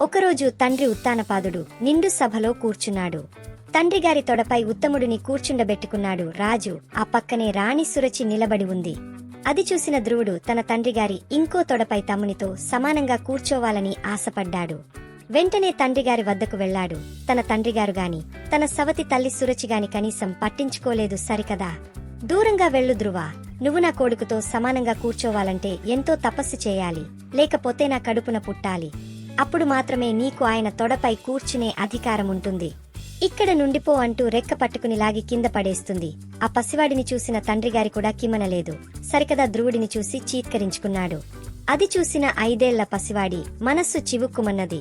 ఒకరోజు తండ్రి ఉత్తానపాదుడు నిండు సభలో కూర్చున్నాడు. తండ్రిగారి తొడపై ఉత్తముడిని కూర్చుండబెట్టుకున్నాడు రాజు. ఆ పక్కనే రాణి సురచి నిలబడి ఉంది. అది చూసిన ధ్రువుడు తన తండ్రిగారి ఇంకో తొడపై తమ్మునితో సమానంగా కూర్చోవాలని ఆశపడ్డాడు. వెంటనే తండ్రిగారి వద్దకు వెళ్ళాడు తన తండ్రిగారు గాని తన సవతి తల్లి సురచిగాని కనీసం పట్టించుకోలేదు సరికదా. దూరంగా వెళ్ళు ధ్రువ. నువ్వు నా కొడుకుతో సమానంగా కూర్చోవాలంటే ఎంతో తపస్సు చేయాలి. లేకపోతే నా కడుపున పుట్టాలి. అప్పుడు మాత్రమే నీకు ఆయన తొడపై కూర్చునే అధికారం ఉంటుంది. ఇక్కడ నుండిపో అంటూ రెక్క పట్టుకుని లాగి కింద పడేస్తుంది. ఆ పసివాడిని చూసిన తండ్రిగారి కూడా కిమ్మనలేదు సరికదా ధ్రువుడిని చూసి చీత్కరించుకున్నాడు. అది చూసిన ఐదేళ్ళ పసివాడి మనస్సు చివుక్కుమన్నది.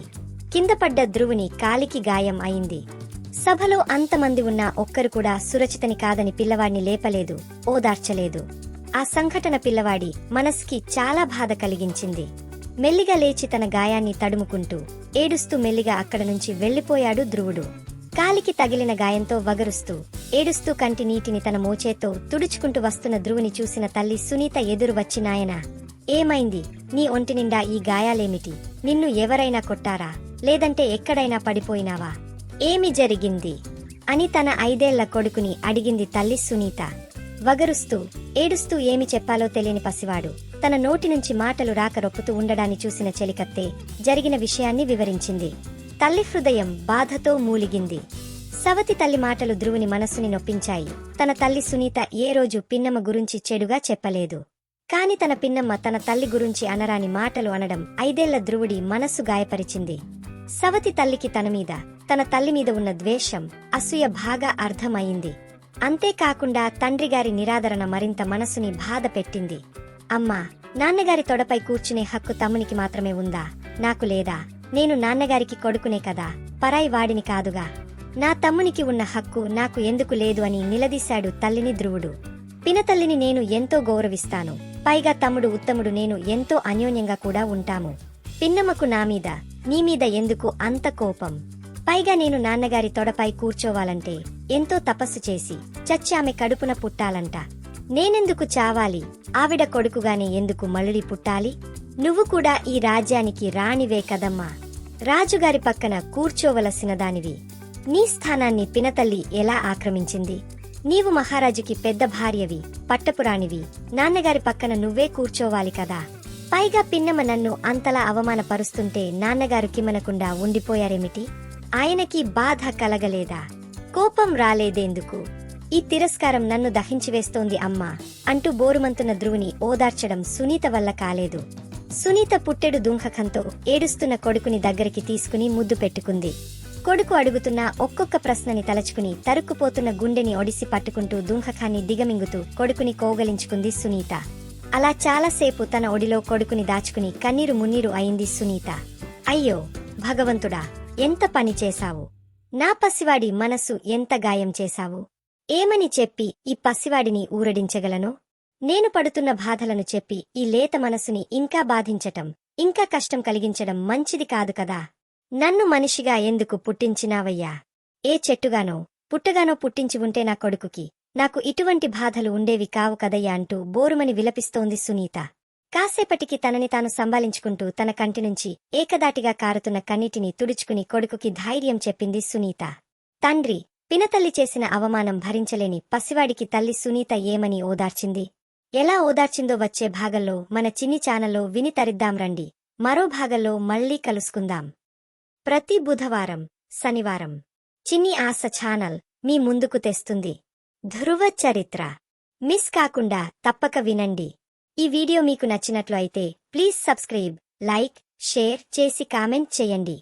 కింద పడ్డ ధ్రువుని కాలికి గాయం అయింది. సభలో అంతమంది ఉన్నా ఒక్కరు కూడా సురచితని కాదని పిల్లవాడిని లేపలేదు ఓదార్చలేదు. ఆ సంఘటన పిల్లవాడి మనస్కి చాలా బాధ కలిగించింది. మెల్లిగా లేచి తన గాయాన్ని తడుముకుంటూ ఏడుస్తూ మెల్లిగా అక్కడ నుంచి వెళ్ళిపోయాడు ధ్రువుడు. కాలికి తగిలిన గాయంతో వగరుస్తూ ఏడుస్తూ కంటి నీటిని తన మోచేతో తుడుచుకుంటూ వస్తున్న ధ్రువుని చూసిన తల్లి సునీత ఎదురు వచ్చి నాయనా ఏమైంది? నీ ఒంటి నిండా ఈ గాయాలేమిటి? నిన్ను ఎవరైనా కొట్టారా? లేదంటే ఎక్కడైనా పడిపోయినావా? ఏమి జరిగింది? అని తన ఐదేళ్ళ కొడుకుని అడిగింది తల్లి సునీత. వగరుస్తూ ఏడుస్తూ ఏమి చెప్పాలో తెలియని పసివాడు. తన నోటి నుంచి మాటలు రాక రొప్పుతూ ఉండడాన్ని చూసిన చెలికత్తే జరిగిన విషయాన్ని వివరించింది. తల్లి హృదయం బాధతో మూలిగింది. సవతి తల్లి మాటలు ధ్రువుని మనస్సుని నొప్పించాయి. తన తల్లి సునీత ఏ రోజు పిన్నమ్మ గురించి చెడుగా చెప్పలేదు. కాని తన పిన్నమ్మ తన తల్లి గురించి అనరాని మాటలు అనడం ఐదేళ్ళ ధ్రువుడి మనస్సు గాయపరిచింది. సవతి తల్లికి తన మీద తన తల్లి మీద ఉన్న ద్వేషం అసూయ బాగా అర్థమయింది. అంతేకాకుండా తండ్రి గారి నిరాదరణ మరింత మనసుని బాధ పెట్టింది. అమ్మా నాన్నగారి తొడపై కూర్చునే హక్కు తమ్మునికి మాత్రమే ఉందా? నాకు లేదా? నేను నాన్నగారికి కొడుకునే కదా? పరాయి వాడిని కాదుగా. నా తమ్మునికి ఉన్న హక్కు నాకు ఎందుకు లేదు అని నిలదీశాడు తల్లిని ధ్రువుడు. పినతల్లిని నేను ఎంతో గౌరవిస్తాను. పైగా తమ్ముడు ఉత్తముడు నేను ఎంతో అన్యోన్యంగా కూడా ఉంటాము. పిన్నమ్మకు నా మీద నీ మీద ఎందుకు అంత కోపం? పైగా నేను నాన్నగారి తొడపై కూర్చోవాలంటే ఎంతో తపస్సు చేసి చచ్చి ఆమె కడుపున పుట్టాలంట. నేనెందుకు చావాలి? ఆవిడ కొడుకుగానే ఎందుకు మళ్ళీ పుట్టాలి? నువ్వు కూడా ఈ రాజ్యానికి రాణివే కదమ్మా. రాజుగారి పక్కన కూర్చోవలసిన దానివి. నీ స్థానాన్ని పినతల్లి ఎలా ఆక్రమించింది? నీవు మహారాజుకి పెద్ద భార్యవి పట్టపురాణివి. నాన్నగారి పక్కన నువ్వే కూర్చోవాలి కదా. పైగా పిన్నమ్మ నన్ను అంతలా అవమానపరుస్తుంటే నాన్నగారు కిమనకుండా ఉండిపోయారేమిటి? ఆయనకి బాధ కలగలేదా? కోపం రాలేదేందుకు? ఈ తిరస్కారం నన్ను దహించివేస్తోంది అమ్మా అంటూ బోరుమంతున్న ధ్రువుని ఓదార్చడం సునీత వల్ల కాలేదు. సునీత పుట్టెడు దుంఖకంతో ఏడుస్తున్న కొడుకుని దగ్గరికి తీసుకుని ముద్దు పెట్టుకుంది. కొడుకు అడుగుతున్న ఒక్కొక్క ప్రశ్నని తలచుకుని తరుక్కుపోతున్న గుండెని ఒడిసి పట్టుకుంటూ దుంఖకాన్ని దిగమింగుతూ కొడుకుని కోగలించుకుంది సునీత. అలా చాలాసేపు తన ఒడిలో కొడుకుని దాచుకుని కన్నీరు మున్నీరు అయింది సునీత. అయ్యో భగవంతుడా ఎంత పని చేశావు? నా పసివాడి మనసు ఎంత గాయం చేశావు? ఏమని చెప్పి ఈ పసివాడిని ఊరడించగలను? నేను పడుతున్న బాధలను చెప్పి ఈ లేత మనసుని ఇంకా బాధించటం ఇంకా కష్టం కలిగించడం మంచిది కాదు కదా? నన్ను మనిషిగా ఎందుకు పుట్టించినావయ్యా? ఏ చెట్టుగానో పుట్టగానో పుట్టించి ఉంటే నా కొడుకుకి నాకు ఇటువంటి బాధలు ఉండేవి కావు కదయ్యా అంటూ బోరుమని విలపిస్తోంది సునీత. కాసేపటికి తనని తాను సంభాలించుకుంటూ తన కంటి నుంచి ఏకదాటిగా కారుతున్న కన్నీటిని తుడుచుకుని కొడుకుకి ధైర్యం చెప్పింది సునీత. తండ్రి పినతల్లి చేసిన అవమానం భరించలేని పసివాడికి తల్లి సునీత ఏమని ఓదార్చింది? ఎలా ఓదార్చిందో వచ్చే భాగంలో మన చిన్ని ఛానల్లో విని తరిద్దాం రండి. మరో భాగంలో మళ్ళీ కలుసుకుందాం. ప్రతి బుధవారం శనివారం. చిన్ని ఆశ ఛానల్ మీ ముందుకు తెస్తుంది. ధృవ చరిత్ర మిస్ కాకుండా తప్పక వినండి. ఈ వీడియో మీకు నచ్చినట్లు అయితే ప్లీజ్ సబ్స్క్రైబ్ లైక్ షేర్ చేసి కామెంట్ చేయండి.